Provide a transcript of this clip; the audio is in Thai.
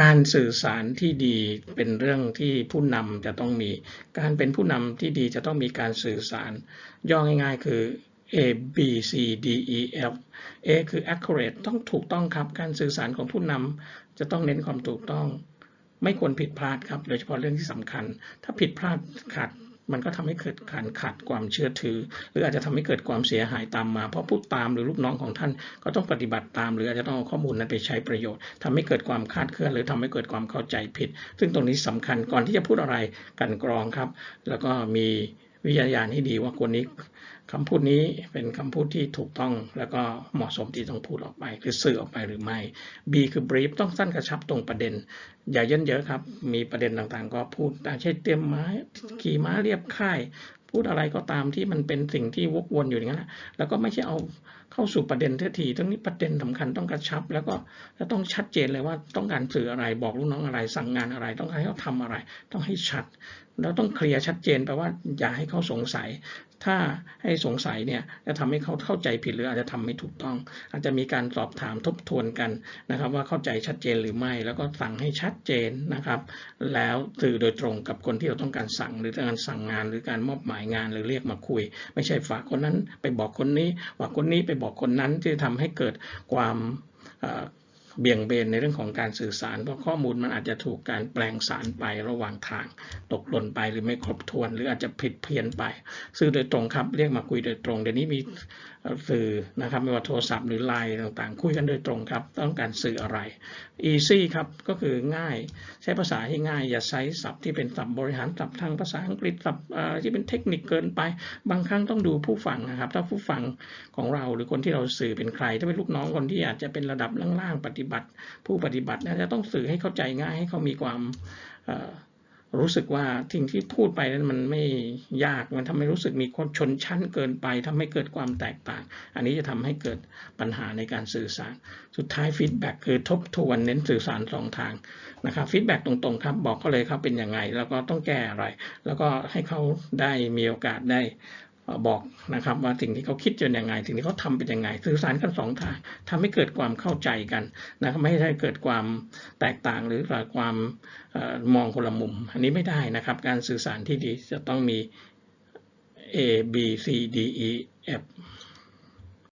การสื่อสารที่ดีเป็นเรื่องที่ผู้นำจะต้องมี การเป็นผู้นำที่ดีจะต้องมีการสื่อสาร ย่อง่ายๆ คือ A B C D E F A คือ accurate ต้องถูกต้องครับ การสื่อสารของผู้นำจะต้องเน้นความถูกต้อง ไม่ควรผิดพลาดครับ โดยเฉพาะเรื่องที่สำคัญ ถ้าผิดพลาดขาด มันก็ทำให้เกิดการขาดความเชื่อถือ หรืออาจจะทำให้เกิดความเสียหายตามมา เพราะผู้ตามหรือลูกน้องของท่านก็ต้องปฏิบัติตาม หรืออาจจะต้องเอาข้อมูลนั้นไปใช้ประโยชน์ทำให้เกิดความคาดเคลื่อน หรือทำให้เกิดความเข้าใจผิด ซึ่งตรงนี้สำคัญก่อนที่จะพูดอะไรกันกรองครับ แล้วก็มี วิทยาญาณให้ดีว่าคนนี้คำพูดนี้เป็นคำพูดที่ถูกต้องแล้วก็เหมาะสมที่ต้องพูดออกไปคือสื่อออกไปหรือไม่ B คือ brief ต้องสั้นกระชับตรงประเด็น อย่าเยินเยอะครับ มีประเด็นต่างๆ ก็พูดเช่นเตรียมม้าขี่ม้าเรียบค่าย พูดอะไรก็ตามที่มันเป็นสิ่งที่วกวนอยู่อย่างนั้นแล้วก็ไม่ใช่เอาเข้าสู่ประเด็นทันทีตรงนี้ประเด็นสำคัญต้องกระชับ แล้วก็จะต้องชัดเจนเลยว่าต้องการสื่ออะไรบอกลูกน้องอะไร สั่งงานอะไร ต้องให้เขาทำอะไร ต้องให้ชัด แล้วต้องเคลียร์ชัดเจนแปลว่าอย่าให้เขาสงสัย ถ้าให้สงสัยเนี่ยจะทำให้เขาเข้าใจผิดหรืออาจจะทำไม่ถูกต้อง อาจจะมีการสอบถามทบทวนกันนะครับ ว่าเข้าใจชัดเจนหรือไม่ แล้วก็สั่งให้ชัดเจนนะครับ แล้วสื่อโดยตรงกับคนที่เราต้องการสั่ง หรือการสั่งงานหรือการมอบหมายงานหรือเรียกมาคุย ไม่ใช่ฝากคนนั้นไปบอกคนนี้ว่าคนนี้ไปบอกคนนั้นที่ทำให้เกิดความ เบี่ยงเบนในเรื่องของการสื่อสาร เพราะข้อมูลมันอาจจะถูกการแปลงสารไประหว่างทาง ตกหล่นไปหรือไม่ครบถ้วน หรืออาจจะผิดเพี้ยนไป สื่อโดยตรงครับเรียกมาคุยโดยตรงเดี๋ยวนี้มีสื่อนะครับไม่ว่าโทรศัพท์หรือไลน์ต่างๆ คุยกันโดยตรงครับ ต้องการสื่ออะไร easy ครับก็คือง่ายใช้ภาษาให้ง่าย อย่าใช้ศัพท์ที่เป็นศัพท์บริหารศัพท์ทางภาษาอังกฤษศัพท์ที่เป็นเทคนิคเกินไป บางครั้งต้องดูผู้ฟังนะครับ ถ้าผู้ฟังของเราหรือคนที่เราสื่อเป็นใคร ถ้าเป็นลูกน้องคนที่อาจจะเป็นระดับล่างๆปฏิบัติ ผู้ปฏิบัตินะจะต้องสื่อให้เข้าใจง่ายให้เขามีความรู้สึกว่าสิ่งที่พูดไปนั้นมันไม่ยากมันทำให้รู้สึกมีคนชนชั้นเกินไปทำให้เกิดความแตกต่าง อันนี้จะทำให้เกิดปัญหาในการสื่อสาร สุดท้ายฟีดแบ็กคือทบทวนเน้นสื่อสารสองทางนะครับฟีดแบ็กตรงๆครับ บอกเขาเลยครับเป็นยังไง แล้วก็ต้องแก้อะไร แล้วก็ให้เขาได้มีโอกาสได้ บอกนะครับว่าสิ่งที่เขาคิดจนยังไง สิ่งที่เขาทำเป็นยังไง สื่อสารกันสองทางทำให้เกิดความเข้าใจกันนะครับไม่ใช่เกิดความแตกต่างหรือความมองคนละมุม อันนี้ไม่ได้นะครับ การสื่อสารที่ดีจะต้องมี A B C D E F